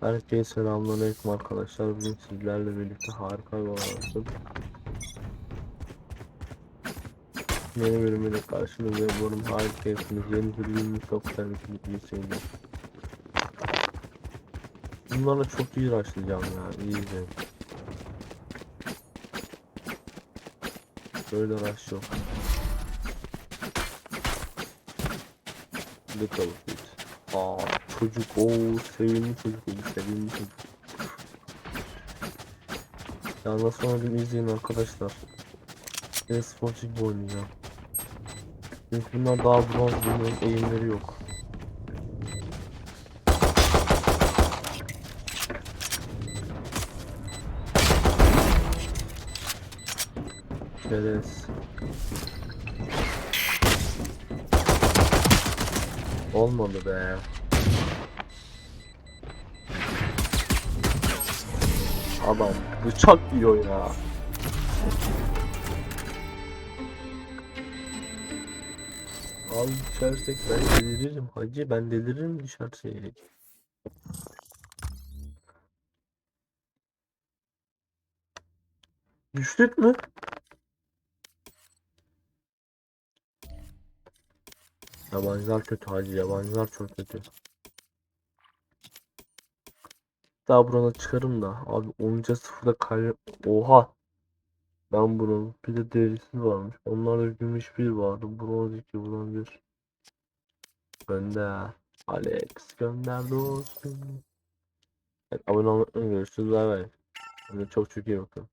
Herkese selamünaleyküm arkadaşlar. Bugün sizlerle birlikte harika bir oynadık. Yeni bölümüyle karşınızdayım. Umarım harika hepiniz yeni gününü çok bir iyi seyirler. Bunlarla çok iyi başlayacağım ya. İyi izleyin. Böyle rush yok. Bit. Aa çocuk o sevimli çocuk oldu sevimli çocuk. Ya nasıl oynadığımı izleyin arkadaşlar. E-sporcu gibi oynayacağım. Çünkü bunlar daha bronz bunların eğimleri yok. Çerez. Olmadı be. Adam bıçak yiyor ya. Abi düşersek ben deliririm hacı ben deliririm düşersek. Düştük mü? Yabancılar kötü hacı yabancılar çok kötü. Daha burana çıkarım da. Abi 10'ca 0'da kale oha! Ben bunun bir de derisi varmış. Onlarda gümüş bir vardı. Bronz 2 bronz 1 gönder. Alex gönder dostum. Evet, abone olmayı unutmayın. görüşürüz. Bay bay. Çok çok iyi bakın